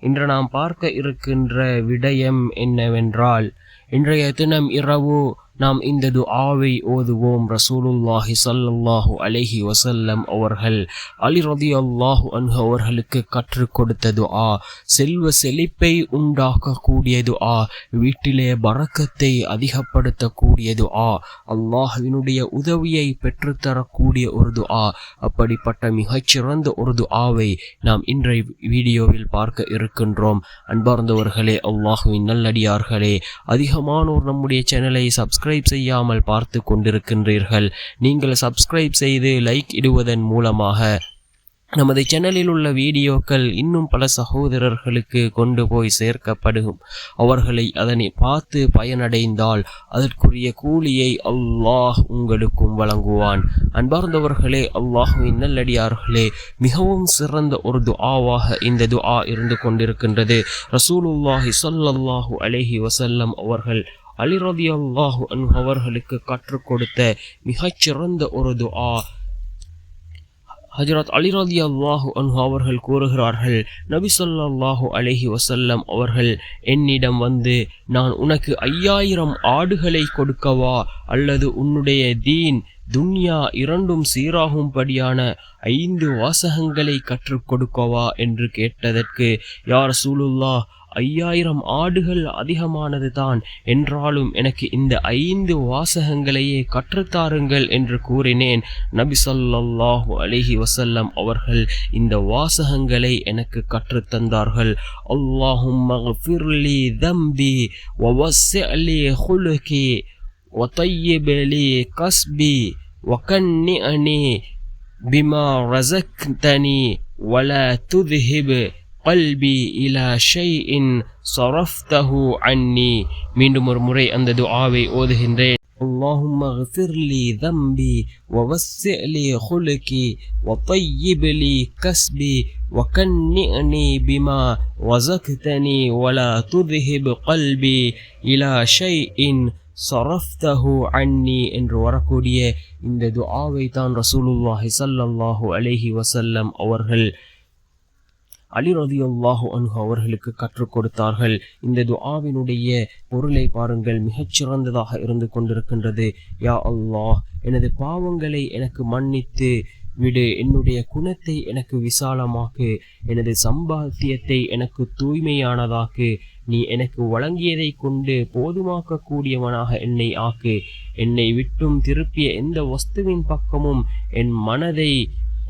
இன்று நாம் பார்க்க இருக்கின்ற விடயம் என்னவென்றால் இன்றைய தினம் இரவு நாம் இந்த துஆவை ஓதுவோம். ரசூலுல்லாஹி ஸல்லல்லாஹு அலஹி வசல்லம் அவர்கள் அலி ரலியல்லாஹு அன்ஹு அவர்களுக்கு கற்றுக் கொடுத்த துஆ செல்வ செழிப்பை உண்டாக்கக்கூடிய துஆ வீட்டிலே பறக்கத்தை அதிகப்படுத்தக்கூடிய துஆ அல்லாஹுவினுடைய உதவியை பெற்றுத்தரக்கூடிய ஒரு துஆ அப்படிப்பட்ட மிகச்சிறந்த ஒரு துஆவை நாம் இன்றைய வீடியோவில் பார்க்க இருக்கின்றோம். அன்பார்ந்தவர்களே அல்லாஹுவின் நல்லடியார்களே அதிகமானோர் நம்முடைய சேனலை சப்ஸ்கிரைப் செய்யாமல் பார்த்து கொண்டிருக்கின்றீர்கள். நீங்கள் சப்ஸ்கிரைப் செய்து லைக் இடுவதன் மூலமாக நமது சேனலில் உள்ள வீடியோக்கள் இன்னும் பல சகோதரர்களுக்கு கொண்டு போய் சேர்க்கப்படும். அவர்களை அதனை பார்த்து பயனடைந்தால் அதற்குரிய கூலியை அல்லாஹ் உங்களுக்கும் வழங்குவான். அன்பார்ந்தவர்களே அல்லாஹுவின் நல்லடியார்களே மிகவும் சிறந்த ஒரு துஆவாக இந்த துஆ இருந்து கொண்டிருக்கின்றது. ரசூலுல்லாஹி சொல்லல்லாஹு அலேஹி வசல்லம் அவர்கள் அலிரதி அல்லாஹு அன் அவர்களுக்கு கற்றுக் கொடுத்த மிகச்சிறந்த ஒரு துஆ. ஹஜரத் அலிரதி அல்லாஹு அன்ஹு அவர்கள் கூறுகிறார்கள் நபி சொல்லாஹு அலஹி வசல்லம் அவர்கள் என்னிடம் வந்து நான் உனக்கு ஐயாயிரம் ஆடுகளை கொடுக்கவா? அல்லது உன்னுடைய தீன் துன்யா இரண்டும் சீராகும்படியான ஐந்து வாசகங்களை கற்றுக் கொடுக்கவா என்று கேட்டதற்கு யார் சூலுல்லா ஐயாயிரம் ஆடுகள் அதிகமானது தான் என்றாலும் எனக்கு இந்த ஐந்து வாசகங்களையே கற்றுத்தாருங்கள் என்று கூறினேன் நபி ஸல்லல்லாஹு அலைஹி வஸல்லம் அவர்கள் இந்த வாசகங்களை எனக்கு கற்றுத்தந்தார்கள் அல்லாஹும் மக்ஃபிர்லி தம்பி வவஸ்ஸிஅலி ஹுலுகி وطيب لي كسبي وكنئني بما رزقتني ولا تذهب قلبي إلى شيء صرفته عني மீண்டும் ஒரு முறை அந்த துஆவை ஓதுகின்றேன் اللهم اغفر لي ذنبي ووسع لي خلقي وطيب لي كسبي وكنئني بما رزقتني ولا تذهب قلبي إلى شيء சரஃப்தஹு அன்னி என்று வரக்கூடிய இந்த துஆவை தான் ரசூலுல்லாஹி சல்லல்லாஹு அலைஹி வசல்லம் அவர்கள் அலி ரதியுல்லாஹு அன்ஹு அவர்களுக்கு கற்றுக் கொடுத்தார்கள். இந்த துஆவினுடைய பொருளை பாருங்கள் மிகச்சிறந்ததாக இருந்து கொண்டிருக்கின்றது. யா அல்லாஹ் எனது பாவங்களை எனக்கு மன்னித்து விடு. என்னுடைய குணத்தை எனக்கு விசாலமாக்கு. எனது சம்பாத்தியத்தை எனக்கு தூய்மையானதாக்கு. நீ எனக்கு வழங்கியதை கொண்டு போதுமாக்கக்கூடியவனாக என்னை ஆக்கு. என்னை விட்டும் திருப்பிய எந்த வஸ்துவின் பக்கமும் என் மனதை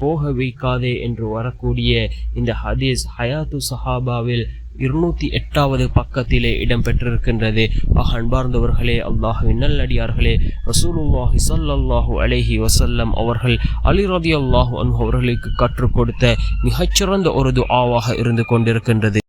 போக வைக்காதே என்று வரக்கூடிய இந்த ஹதீஸ் ஹயாத்து சஹாபாவில் இருநூத்தி எட்டாவது பக்கத்திலே இடம்பெற்றிருக்கின்றது. ஆக அன்பார்ந்தவர்களே அல்லாஹுவின் நல்லடியார்களே ரசூலுல்லாஹி சல்லாஹு அலேஹி வசல்லம் அவர்கள் அலி ரதி அல்லாஹு அன்ஹு அவர்களுக்கு கற்றுக் கொடுத்த மிகச்சிறந்த ஒரு துஆவாக இருந்து கொண்டிருக்கின்றது.